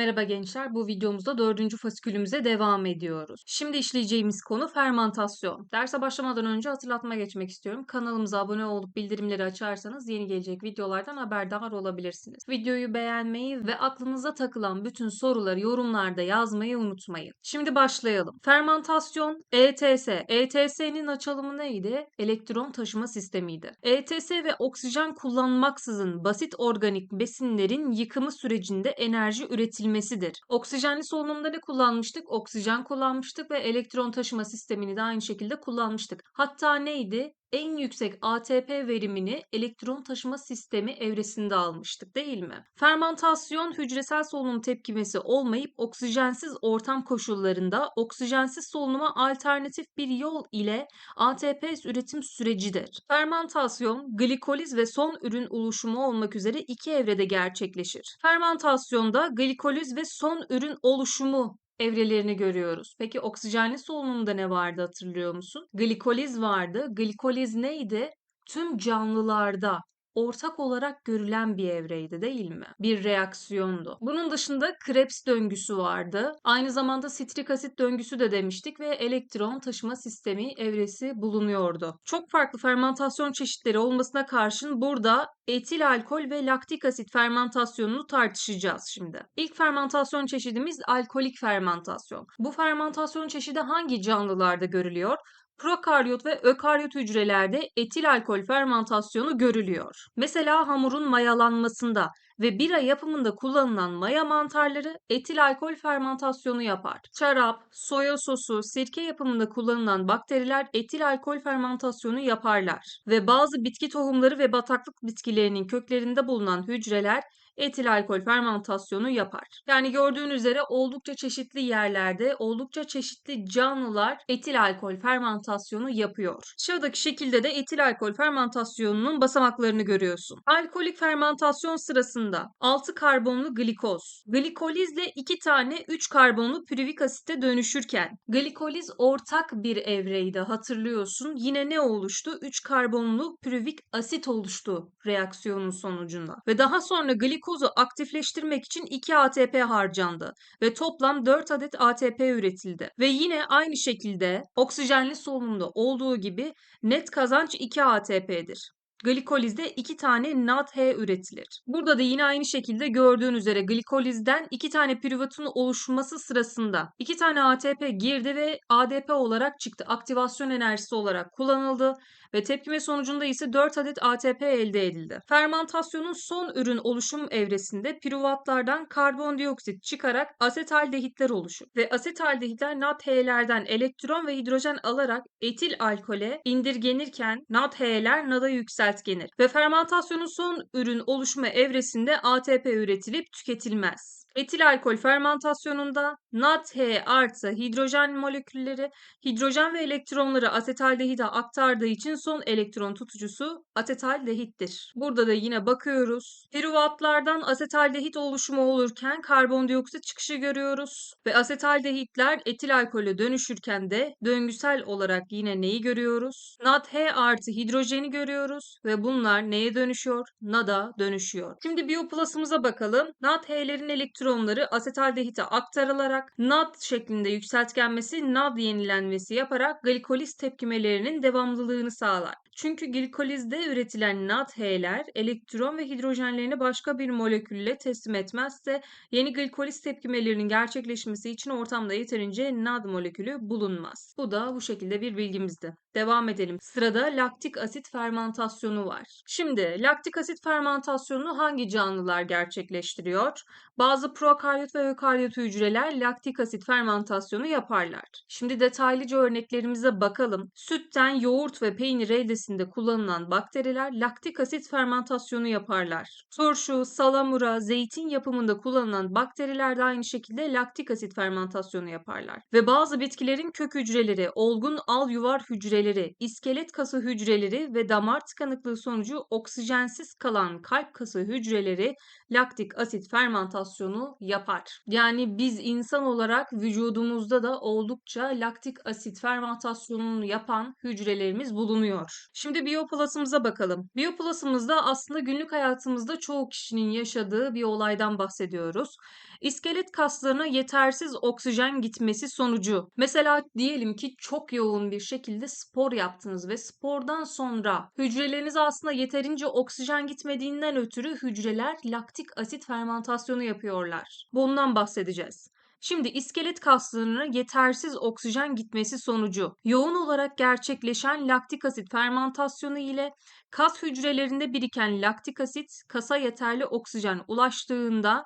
Merhaba gençler, bu videomuzda dördüncü fasikülümüze devam ediyoruz. Şimdi işleyeceğimiz konu fermantasyon. Derse başlamadan önce hatırlatma geçmek istiyorum. Kanalımıza abone olup bildirimleri açarsanız yeni gelecek videolardan haberdar olabilirsiniz. Videoyu beğenmeyi ve aklınıza takılan bütün soruları yorumlarda yazmayı unutmayın. Şimdi başlayalım. Fermantasyon, ETS. ETS'nin açılımı neydi? Elektron taşıma sistemiydi. ETS ve oksijen kullanmaksızın basit organik besinlerin yıkımı sürecinde enerji üretilmesi üretilmesidir. Oksijenli solunumda ne kullanmıştık? Oksijen kullanmıştık ve elektron taşıma sistemini de aynı şekilde kullanmıştık. Hatta neydi? En yüksek ATP verimini elektron taşıma sistemi evresinde almıştık değil mi? Fermentasyon hücresel solunum tepkimesi olmayıp oksijensiz ortam koşullarında oksijensiz solunuma alternatif bir yol ile ATP üretim sürecidir. Fermentasyon, glikoliz ve son ürün oluşumu olmak üzere iki evrede gerçekleşir. Fermentasyonda glikoliz ve son ürün oluşumu evrelerini görüyoruz. Peki oksijenli solunumda ne vardı hatırlıyor musun? Glikoliz vardı. Glikoliz neydi? Tüm canlılarda ortak olarak görülen bir evreydi değil mi? Bir reaksiyondu. Bunun dışında Krebs döngüsü vardı. Aynı zamanda sitrik asit döngüsü de demiştik ve elektron taşıma sistemi evresi bulunuyordu. Çok farklı fermentasyon çeşitleri olmasına karşın burada etil alkol ve laktik asit fermentasyonunu tartışacağız şimdi. İlk fermentasyon çeşidimiz alkolik fermentasyon. Bu fermentasyon çeşidi hangi canlılarda görülüyor? Prokaryot ve ökaryot hücrelerde etil alkol fermentasyonu görülüyor. Mesela hamurun mayalanmasında ve bira yapımında kullanılan maya mantarları etil alkol fermentasyonu yapar. Şarap, soya sosu, sirke yapımında kullanılan bakteriler etil alkol fermentasyonu yaparlar. Ve bazı bitki tohumları ve bataklık bitkilerinin köklerinde bulunan hücreler etil alkol fermentasyonu yapar. Yani gördüğün üzere oldukça çeşitli yerlerde oldukça çeşitli canlılar etil alkol fermentasyonu yapıyor. Aşağıdaki şekilde de etil alkol fermentasyonunun basamaklarını görüyorsun. Alkolik fermentasyon sırasında 6 karbonlu glikoz, glikolizle 2 tane 3 karbonlu pürivik asite dönüşürken glikoliz ortak bir evreydi hatırlıyorsun. Yine ne oluştu? 3 karbonlu pürivik asit oluştu reaksiyonun sonucunda. Ve daha sonra glikoz glikozu aktifleştirmek için 2 ATP harcandı ve toplam 4 adet ATP üretildi. Ve yine aynı şekilde oksijenli solunumda olduğu gibi net kazanç 2 ATP'dir. Glikolizde iki tane NADH üretilir. Burada da yine aynı şekilde gördüğün üzere glikolizden iki tane pürüvatın oluşması sırasında iki tane ATP girdi ve ADP olarak çıktı. Aktivasyon enerjisi olarak kullanıldı ve tepkime sonucunda ise 4 adet ATP elde edildi. Fermentasyonun son ürün oluşum evresinde pürüvatlardan karbondioksit çıkarak asetaldehitler oluşur ve asetaldehitler NADH'lerden elektron ve hidrojen alarak etil alkole indirgenirken NADH'ler NAD'a yükseltgenir ve fermentasyonun son ürün oluşma evresinde ATP üretilip tüketilmez. Etil alkol fermentasyonunda NADH artı hidrojen molekülleri hidrojen ve elektronları asetaldehide aktardığı için son elektron tutucusu asetaldehittir. Burada da yine bakıyoruz. Piruvatlardan asetaldehit oluşumu olurken karbondioksit çıkışı görüyoruz ve asetaldehitler etil alkole dönüşürken de döngüsel olarak yine neyi görüyoruz? NADH artı hidrojeni görüyoruz ve bunlar neye dönüşüyor? NAD'a dönüşüyor. Şimdi bioplasımıza bakalım. NADH'lerin elektron elektronları asetaldehite aktarılarak NAD şeklinde yükseltgenmesi NAD yenilenmesi yaparak glikoliz tepkimelerinin devamlılığını sağlar. Çünkü glikolizde üretilen NADH'ler elektron ve hidrojenlerini başka bir molekülle teslim etmezse yeni glikoliz tepkimelerinin gerçekleşmesi için ortamda yeterince NAD molekülü bulunmaz. Bu da bu şekilde bir bilgimizdi. Devam edelim. Sırada laktik asit fermentasyonu var. Şimdi laktik asit fermentasyonunu hangi canlılar gerçekleştiriyor? Bazı prokaryot ve ökaryot hücreler laktik asit fermentasyonu yaparlar. Şimdi detaylıca örneklerimize bakalım. Sütten yoğurt ve peynir eldesinde kullanılan bakteriler laktik asit fermentasyonu yaparlar. Turşu, salamura, zeytin yapımında kullanılan bakteriler de aynı şekilde laktik asit fermentasyonu yaparlar. Ve bazı bitkilerin kök hücreleri olgun al yuvar hücreleri hücreleri, iskelet kası hücreleri ve damar tıkanıklığı sonucu oksijensiz kalan kalp kası hücreleri laktik asit fermentasyonu yapar. Yani biz insan olarak vücudumuzda da oldukça laktik asit fermentasyonunu yapan hücrelerimiz bulunuyor. Şimdi biyoplasımıza bakalım. Biyoplasımızda aslında günlük hayatımızda çoğu kişinin yaşadığı bir olaydan bahsediyoruz. İskelet kaslarına yetersiz oksijen gitmesi sonucu. Mesela diyelim ki çok yoğun bir şekilde spor yaptınız ve spordan sonra hücreleriniz aslında yeterince oksijen gitmediğinden ötürü hücreler laktik asit fermentasyonu yapıyorlar. Bundan bahsedeceğiz. Şimdi iskelet kaslarına yetersiz oksijen gitmesi sonucu yoğun olarak gerçekleşen laktik asit fermentasyonu ile kas hücrelerinde biriken laktik asit kasa yeterli oksijen ulaştığında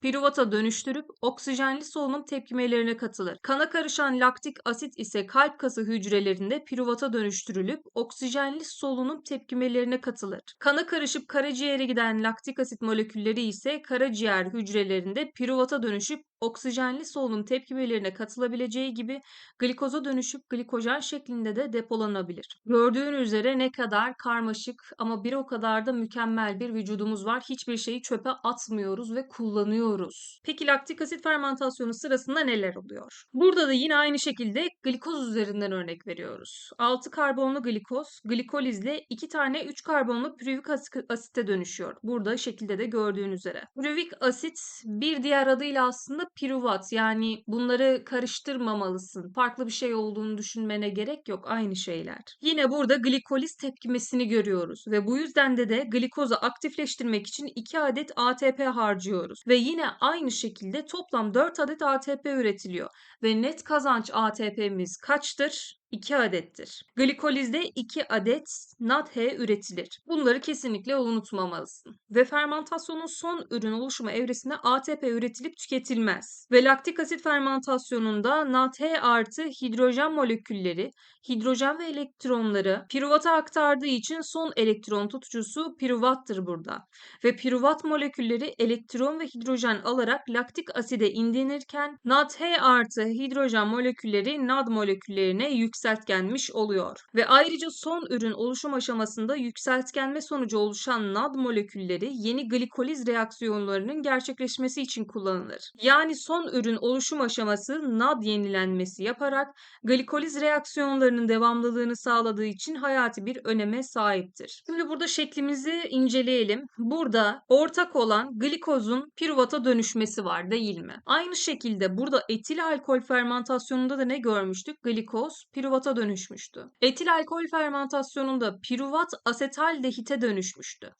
piruvata dönüştürüp oksijenli solunum tepkimelerine katılır. Kana karışan laktik asit ise kalp kası hücrelerinde piruvata dönüştürülüp oksijenli solunum tepkimelerine katılır. Kana karışıp karaciğere giden laktik asit molekülleri ise karaciğer hücrelerinde piruvata dönüşüp oksijenli solunum tepkimelerine katılabileceği gibi glikoza dönüşüp glikojen şeklinde de depolanabilir. Gördüğün üzere ne kadar karmaşık ama bir o kadar da mükemmel bir vücudumuz var. Hiçbir şeyi çöpe atmıyoruz ve kullanıyoruz. Peki laktik asit fermentasyonu sırasında neler oluyor? Burada da yine aynı şekilde glikoz üzerinden örnek veriyoruz. 6 karbonlu glikoz glikolizle 2 tane 3 karbonlu pürüvik asite dönüşüyor. Burada şekilde de gördüğün üzere. Pürüvik asit bir diğer adıyla aslında piruvat yani bunları karıştırmamalısın. Farklı bir şey olduğunu düşünmene gerek yok. Aynı şeyler. Yine burada glikoliz tepkimesini görüyoruz ve bu yüzden de de glikozu aktifleştirmek için 2 adet ATP harcıyoruz ve yine aynı şekilde toplam 4 adet ATP üretiliyor ve net kazanç ATP'miz kaçtır? 2 adettir. Glikolizde 2 adet NADH üretilir. Bunları kesinlikle unutmamalısın. Ve fermentasyonun son ürün oluşumu evresinde ATP üretilip tüketilmez. Ve laktik asit fermentasyonunda NADH artı hidrojen molekülleri, hidrojen ve elektronları piruvata aktardığı için son elektron tutucusu piruvattır burada. Ve piruvat molekülleri elektron ve hidrojen alarak laktik aside indenirken NADH artı hidrojen molekülleri NAD moleküllerine yükselir yükseltgenmiş oluyor. Ve ayrıca son ürün oluşum aşamasında yükseltgenme sonucu oluşan NAD molekülleri yeni glikoliz reaksiyonlarının gerçekleşmesi için kullanılır. Yani son ürün oluşum aşaması NAD yenilenmesi yaparak glikoliz reaksiyonlarının devamlılığını sağladığı için hayati bir öneme sahiptir. Şimdi burada şeklimizi inceleyelim. Burada ortak olan glikozun piruvata dönüşmesi var değil mi? Aynı şekilde burada etil alkol fermentasyonunda da ne görmüştük? Glikoz piruvata piruvata dönüşmüştü. Etil alkol fermentasyonunda piruvat asetaldehite dönüşmüştü.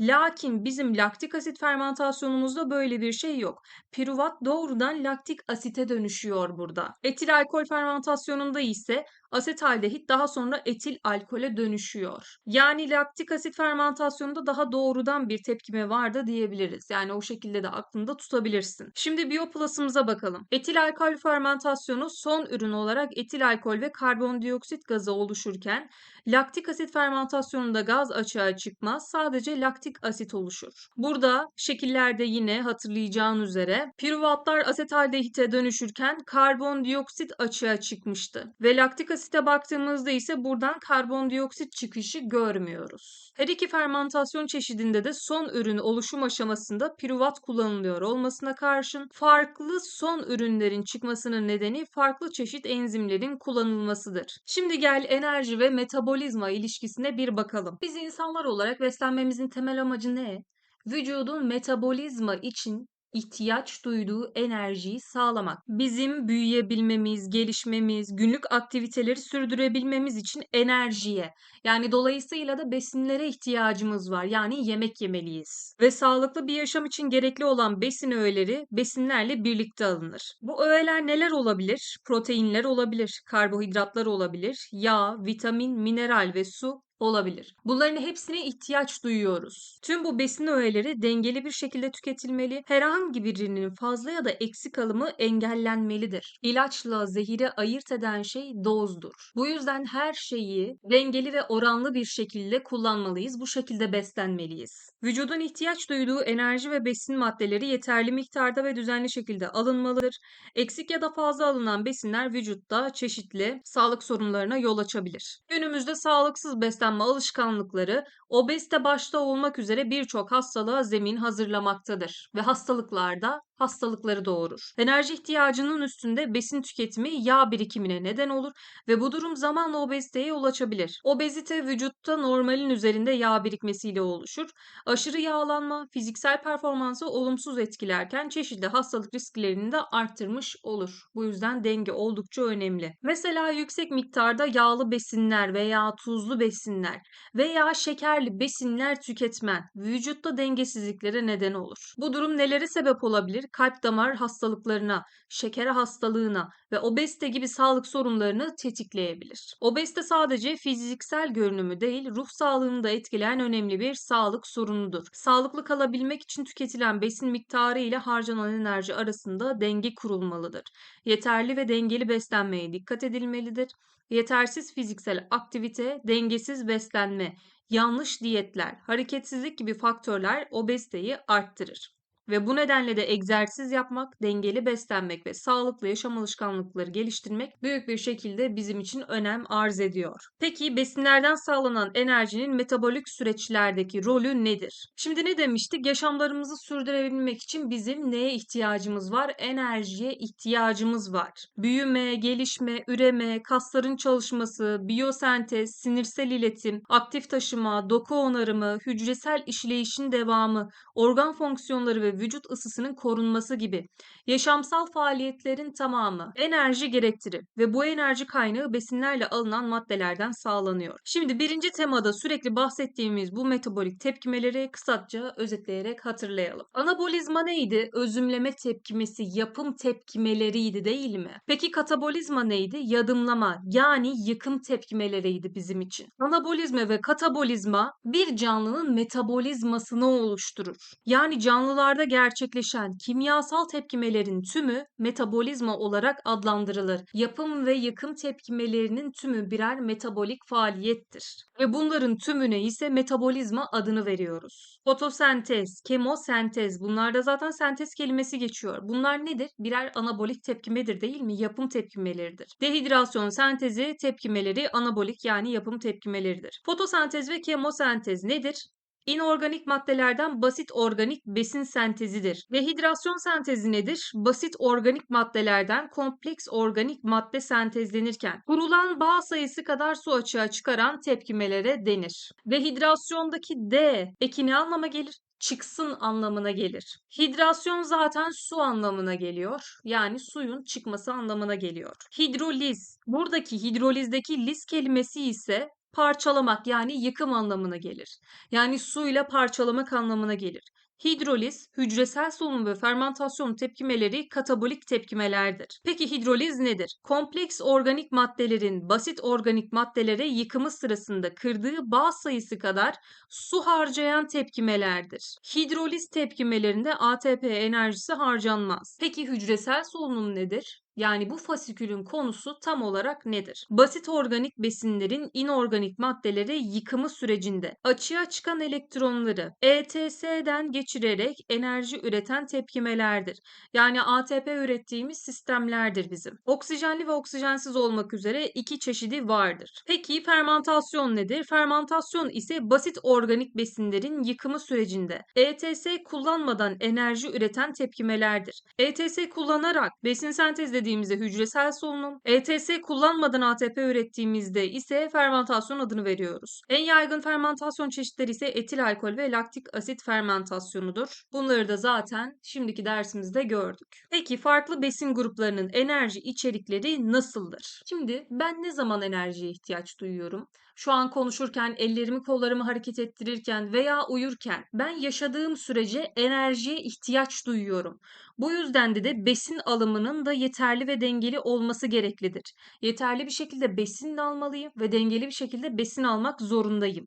Lakin bizim laktik asit fermentasyonumuzda böyle bir şey yok. Piruvat doğrudan laktik asite dönüşüyor burada. Etil alkol fermentasyonunda ise asetaldehit daha sonra etil alkole dönüşüyor. Yani laktik asit fermentasyonunda daha doğrudan bir tepkime vardı diyebiliriz. Yani o şekilde de aklında tutabilirsin. Şimdi biyoplasımıza bakalım. Etil alkol fermentasyonu son ürün olarak etil alkol ve karbondioksit gazı oluşurken laktik asit fermentasyonunda gaz açığa çıkmaz. Sadece laktik asit oluşur. Burada şekillerde yine hatırlayacağın üzere piruvatlar asetaldehite dönüşürken karbondioksit açığa çıkmıştı. Ve laktik asite baktığımızda ise buradan karbondioksit çıkışı görmüyoruz. Her iki fermentasyon çeşidinde de son ürün oluşum aşamasında piruvat kullanılıyor olmasına karşın farklı son ürünlerin çıkmasının nedeni farklı çeşit enzimlerin kullanılmasıdır. Şimdi gel enerji ve metabolizma ilişkisine bir bakalım. Biz insanlar olarak beslenmemizin temel amacı ne? Vücudun metabolizma için ihtiyaç duyduğu enerjiyi sağlamak. Bizim büyüyebilmemiz, gelişmemiz, günlük aktiviteleri sürdürebilmemiz için enerjiye yani dolayısıyla da besinlere ihtiyacımız var. Yani yemek yemeliyiz. Ve sağlıklı bir yaşam için gerekli olan besin öğeleri besinlerle birlikte alınır. Bu öğeler neler olabilir? Proteinler olabilir, karbohidratlar olabilir, yağ, vitamin, mineral ve su olabilir. Bunların hepsine ihtiyaç duyuyoruz. Tüm bu besin öğeleri dengeli bir şekilde tüketilmeli. Herhangi birinin fazla ya da eksik alımı engellenmelidir. İlaçla zehiri ayırt eden şey dozdur. Bu yüzden her şeyi dengeli ve oranlı bir şekilde kullanmalıyız. Bu şekilde beslenmeliyiz. Vücudun ihtiyaç duyduğu enerji ve besin maddeleri yeterli miktarda ve düzenli şekilde alınmalıdır. Eksik ya da fazla alınan besinler vücutta çeşitli sağlık sorunlarına yol açabilir. Günümüzde sağlıksız beslenme alışkanlıkları obezite başta olmak üzere birçok hastalığa zemin hazırlamaktadır ve hastalıklarda hastalıkları doğurur. Enerji ihtiyacının üstünde besin tüketimi yağ birikimine neden olur ve bu durum zamanla obeziteye yol açabilir. Obezite vücutta normalin üzerinde yağ birikmesiyle oluşur. Aşırı yağlanma fiziksel performansı olumsuz etkilerken çeşitli hastalık risklerini de arttırmış olur. Bu yüzden denge oldukça önemli. Mesela yüksek miktarda yağlı besinler veya tuzlu besinler veya şekerli besinler tüketmen vücutta dengesizliklere neden olur. Bu durum nelere sebep olabilir? Kalp damar hastalıklarına, şeker hastalığına ve obezite gibi sağlık sorunlarını tetikleyebilir. Obezite sadece fiziksel görünümü değil, ruh sağlığını da etkileyen önemli bir sağlık sorunudur. Sağlıklı kalabilmek için tüketilen besin miktarı ile harcanan enerji arasında denge kurulmalıdır. Yeterli ve dengeli beslenmeye dikkat edilmelidir. Yetersiz fiziksel aktivite, dengesiz beslenme, yanlış diyetler, hareketsizlik gibi faktörler obeziteyi arttırır. Ve bu nedenle de egzersiz yapmak, dengeli beslenmek ve sağlıklı yaşam alışkanlıkları geliştirmek büyük bir şekilde bizim için önem arz ediyor. Peki besinlerden sağlanan enerjinin metabolik süreçlerdeki rolü nedir? Şimdi ne demiştik? Yaşamlarımızı sürdürebilmek için bizim neye ihtiyacımız var? Enerjiye ihtiyacımız var. Büyüme, gelişme, üreme, kasların çalışması, biyosentez, sinirsel iletim, aktif taşıma, doku onarımı, hücresel işleyişin devamı, organ fonksiyonları ve vücut ısısının korunması gibi yaşamsal faaliyetlerin tamamı enerji gerektirir ve bu enerji kaynağı besinlerle alınan maddelerden sağlanıyor. Şimdi birinci temada sürekli bahsettiğimiz bu metabolik tepkimeleri kısaca özetleyerek hatırlayalım. Anabolizma neydi? Özümleme tepkimesi, yapım tepkimeleriydi değil mi? Peki katabolizma neydi? Yadımlama yani yıkım tepkimeleriydi bizim için. Anabolizma ve katabolizma bir canlının metabolizmasını oluşturur. Yani canlılarda gerçekleşen kimyasal tepkimelerin tümü metabolizma olarak adlandırılır. Yapım ve yıkım tepkimelerinin tümü birer metabolik faaliyettir. Ve bunların tümüne ise metabolizma adını veriyoruz. Fotosentez, kemosentez bunlarda zaten sentez kelimesi geçiyor. Bunlar nedir? Birer anabolik tepkimedir değil mi? Yapım tepkimeleridir. Dehidrasyon sentezi tepkimeleri anabolik yani yapım tepkimeleridir. Fotosentez ve kemosentez nedir? İnorganik maddelerden basit organik besin sentezidir. Dehidrasyon sentezi nedir? Basit organik maddelerden kompleks organik madde sentezlenirken kurulan bağ sayısı kadar su açığa çıkaran tepkimelere denir. Dehidrasyondaki D eki anlama gelir? çıksın anlamına gelir. Hidrasyon zaten su anlamına geliyor. Yani suyun çıkması anlamına geliyor. Hidroliz. Buradaki hidrolizdeki liz kelimesi ise parçalamak yani yıkım anlamına gelir. Yani suyla parçalamak anlamına gelir. Hidroliz, hücresel solunum ve fermentasyon tepkimeleri katabolik tepkimelerdir. Peki hidroliz nedir? Kompleks organik maddelerin basit organik maddelere yıkımı sırasında kırdığı bağ sayısı kadar su harcayan tepkimelerdir. Hidroliz tepkimelerinde ATP enerjisi harcanmaz. Peki hücresel solunum nedir? Yani bu fasikülün konusu tam olarak nedir? Basit organik besinlerin inorganik maddeleri yıkımı sürecinde açığa çıkan elektronları ETS'den geçirerek enerji üreten tepkimelerdir. Yani ATP ürettiğimiz sistemlerdir bizim. Oksijenli ve oksijensiz olmak üzere iki çeşidi vardır. Peki fermentasyon nedir? Fermentasyon ise basit organik besinlerin yıkımı sürecinde ETS kullanmadan enerji üreten tepkimelerdir. ETS kullanarak besin sentezlediği ürettiğimizde hücresel solunum, ETS kullanmadan ATP ürettiğimizde ise fermentasyon adını veriyoruz. En yaygın fermentasyon çeşitleri ise etil alkol ve laktik asit fermentasyonudur. Bunları da zaten şimdiki dersimizde gördük. Peki farklı besin gruplarının enerji içerikleri nasıldır? Şimdi ben ne zaman enerjiye ihtiyaç duyuyorum? Şu an konuşurken, ellerimi kollarımı hareket ettirirken veya uyurken ben yaşadığım sürece enerjiye ihtiyaç duyuyorum. Bu yüzden de de besin alımının da yeterli ve dengeli olması gereklidir. Yeterli bir şekilde besin almalıyım ve dengeli bir şekilde besin almak zorundayım.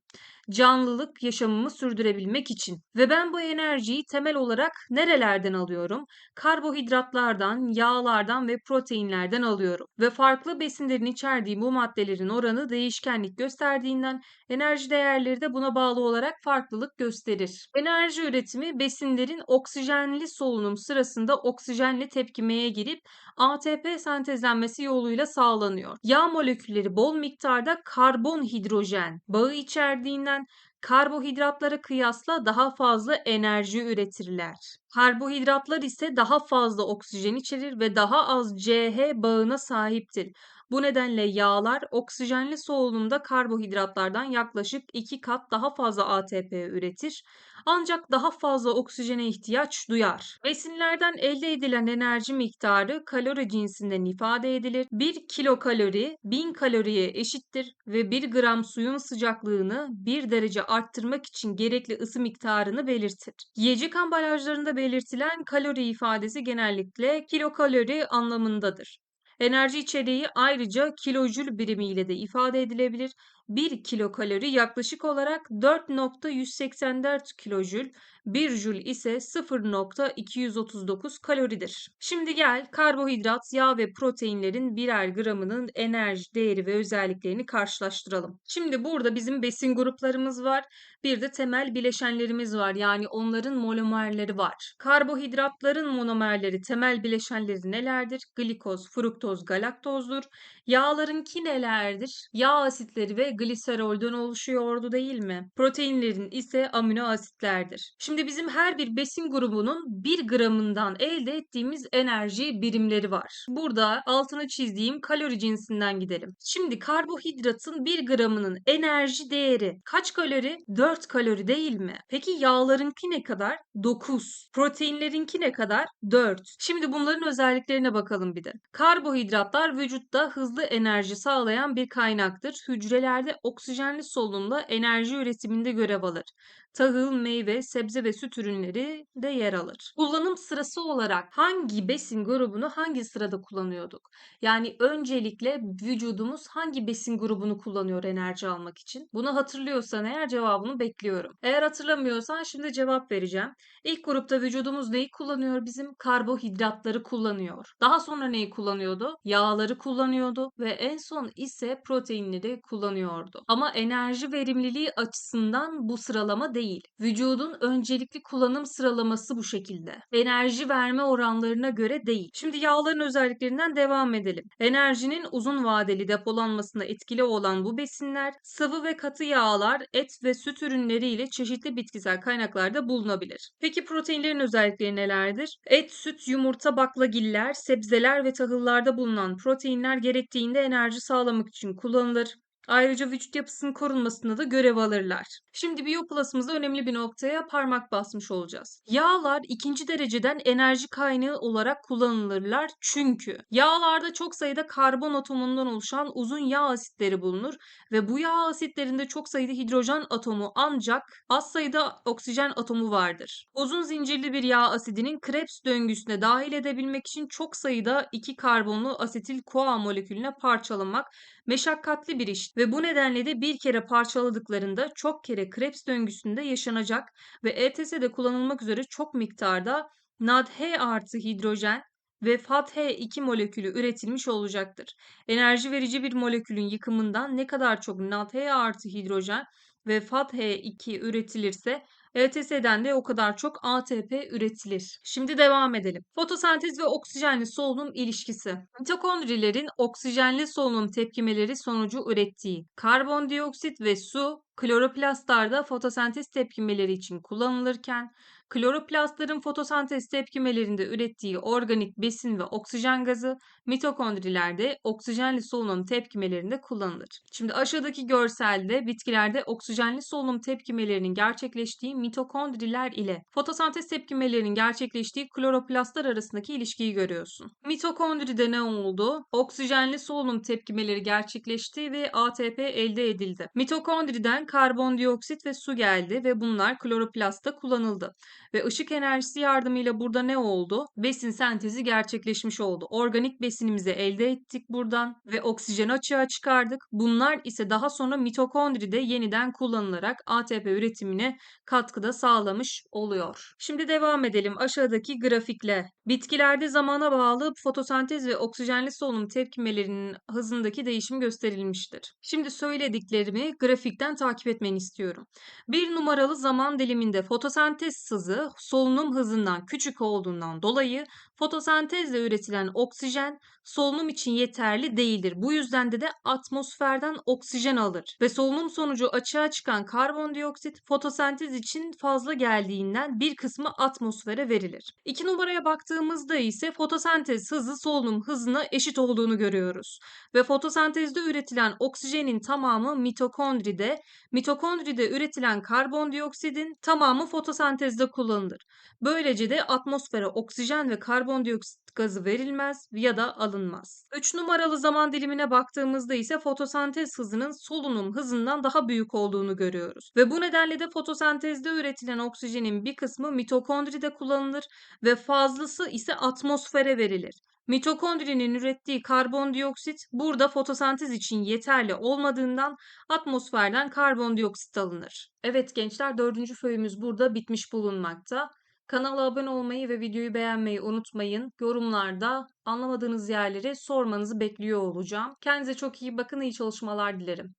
Canlılık yaşamımı sürdürebilmek için. Ve ben bu enerjiyi temel olarak nerelerden alıyorum? Karbohidratlardan, yağlardan ve proteinlerden alıyorum. Ve farklı besinlerin içerdiği bu maddelerin oranı değişkenlik gösterdiğinden enerji değerleri de buna bağlı olarak farklılık gösterir. Enerji üretimi besinlerin oksijenli solunum sırasında oksijenli tepkimeye girip ATP sentezlenmesi yoluyla sağlanıyor. Yağ molekülleri bol miktarda karbon hidrojen bağı içerdiğinden Karbohidratlara kıyasla daha fazla enerji üretirler. Karbohidratlar ise daha fazla oksijen içerir ve daha az CH bağına sahiptir. Bu nedenle yağlar oksijenli solunumda karbohidratlardan yaklaşık 2 kat daha fazla ATP üretir ancak daha fazla oksijene ihtiyaç duyar. Besinlerden elde edilen enerji miktarı kalori cinsinden ifade edilir. 1 kilokalori 1000 kaloriye eşittir ve 1 gram suyun sıcaklığını 1 derece arttırmak için gerekli ısı miktarını belirtir. Yiyecek ambalajlarında belirtilen kalori ifadesi genellikle kilokalori anlamındadır. Enerji içeriği ayrıca kilojül birimiyle de ifade edilebilir. 1 kilokalori yaklaşık olarak 4.184 kilojül, 1 jül ise 0.239 kaloridir. Şimdi gel karbonhidrat, yağ ve proteinlerin birer gramının enerji değeri ve özelliklerini karşılaştıralım. Şimdi burada bizim besin gruplarımız var. Bir de temel bileşenlerimiz var. Yani onların monomerleri var. Karbohidratların monomerleri, temel bileşenleri nelerdir? Glikoz, fruktoz, galaktozdur. Yağlarınki nelerdir? Yağ asitleri ve gliserolden oluşuyordu değil mi? Proteinlerin ise amino asitlerdir. Şimdi bizim her bir besin grubunun 1 gramından elde ettiğimiz enerji birimleri var. Burada altını çizdiğim kalori cinsinden gidelim. Şimdi karbohidratın 1 gramının enerji değeri kaç kalori? 4 kalori değil mi? Peki yağlarınki ne kadar? 9. Proteinlerinki ne kadar? 4. Şimdi bunların özelliklerine bakalım bir de. Karbohidratlar vücutta hızlı enerji sağlayan bir kaynaktır. Hücrelerde oksijenli solunumla enerji üretiminde görev alır tahıl, meyve, sebze ve süt ürünleri de yer alır. Kullanım sırası olarak hangi besin grubunu hangi sırada kullanıyorduk? Yani öncelikle vücudumuz hangi besin grubunu kullanıyor enerji almak için? Bunu hatırlıyorsan eğer cevabını bekliyorum. Eğer hatırlamıyorsan şimdi cevap vereceğim. İlk grupta vücudumuz neyi kullanıyor? Bizim karbohidratları kullanıyor. Daha sonra neyi kullanıyordu? Yağları kullanıyordu ve en son ise proteinleri kullanıyordu. Ama enerji verimliliği açısından bu sıralama değil. Vücudun öncelikli kullanım sıralaması bu şekilde. Enerji verme oranlarına göre değil. Şimdi yağların özelliklerinden devam edelim. Enerjinin uzun vadeli depolanmasına etkili olan bu besinler sıvı ve katı yağlar, et ve süt ürünleri ile çeşitli bitkisel kaynaklarda bulunabilir. Peki proteinlerin özellikleri nelerdir? Et, süt, yumurta, baklagiller, sebzeler ve tahıllarda bulunan proteinler gerektiğinde enerji sağlamak için kullanılır. Ayrıca vücut yapısının korunmasında da görev alırlar. Şimdi biyoplasımızda önemli bir noktaya parmak basmış olacağız. Yağlar ikinci dereceden enerji kaynağı olarak kullanılırlar çünkü yağlarda çok sayıda karbon atomundan oluşan uzun yağ asitleri bulunur ve bu yağ asitlerinde çok sayıda hidrojen atomu ancak az sayıda oksijen atomu vardır. Uzun zincirli bir yağ asidinin Krebs döngüsüne dahil edebilmek için çok sayıda iki karbonlu asetil CoA molekülüne parçalamak meşakkatli bir iş ve bu nedenle de bir kere parçaladıklarında çok kere Krebs döngüsünde yaşanacak ve ETS'de kullanılmak üzere çok miktarda NADH artı hidrojen ve FADH2 molekülü üretilmiş olacaktır. Enerji verici bir molekülün yıkımından ne kadar çok NADH artı hidrojen ve FADH2 üretilirse ETS'den de o kadar çok ATP üretilir. Şimdi devam edelim. Fotosentez ve oksijenli solunum ilişkisi. Mitokondrilerin oksijenli solunum tepkimeleri sonucu ürettiği karbondioksit ve su kloroplastlarda fotosentez tepkimeleri için kullanılırken kloroplastların fotosentez tepkimelerinde ürettiği organik besin ve oksijen gazı mitokondrilerde oksijenli solunum tepkimelerinde kullanılır. Şimdi aşağıdaki görselde bitkilerde oksijenli solunum tepkimelerinin gerçekleştiği mitokondriler ile fotosentez tepkimelerinin gerçekleştiği kloroplastlar arasındaki ilişkiyi görüyorsun. Mitokondride ne oldu? Oksijenli solunum tepkimeleri gerçekleşti ve ATP elde edildi. Mitokondriden karbondioksit ve su geldi ve bunlar kloroplastta kullanıldı. Ve ışık enerjisi yardımıyla burada ne oldu? Besin sentezi gerçekleşmiş oldu. Organik besinimizi elde ettik buradan ve oksijen açığa çıkardık. Bunlar ise daha sonra mitokondride yeniden kullanılarak ATP üretimine katkıda sağlamış oluyor. Şimdi devam edelim aşağıdaki grafikle. Bitkilerde zamana bağlı fotosentez ve oksijenli solunum tepkimelerinin hızındaki değişim gösterilmiştir. Şimdi söylediklerimi grafikten takip etmeni istiyorum. Bir numaralı zaman diliminde fotosentez hızı solunum hızından küçük olduğundan dolayı fotosentezle üretilen oksijen solunum için yeterli değildir. Bu yüzden de de atmosferden oksijen alır ve solunum sonucu açığa çıkan karbondioksit fotosentez için fazla geldiğinden bir kısmı atmosfere verilir. İki numaraya baktığımızda ise fotosentez hızı solunum hızına eşit olduğunu görüyoruz ve fotosentezde üretilen oksijenin tamamı mitokondride, mitokondride üretilen karbondioksitin tamamı fotosentezde kullanılır. Böylece de atmosfere oksijen ve karbondioksit gazı verilmez ya da alınmaz. 3 numaralı zaman dilimine baktığımızda ise fotosentez hızının solunum hızından daha büyük olduğunu görüyoruz. Ve bu nedenle de fotosentezde üretilen oksijenin bir kısmı mitokondride kullanılır ve fazlası ise atmosfere verilir. Mitokondrinin ürettiği karbondioksit burada fotosentez için yeterli olmadığından atmosferden karbondioksit alınır. Evet gençler dördüncü föyümüz burada bitmiş bulunmakta. Kanala abone olmayı ve videoyu beğenmeyi unutmayın. Yorumlarda anlamadığınız yerleri sormanızı bekliyor olacağım. Kendinize çok iyi bakın, iyi çalışmalar dilerim.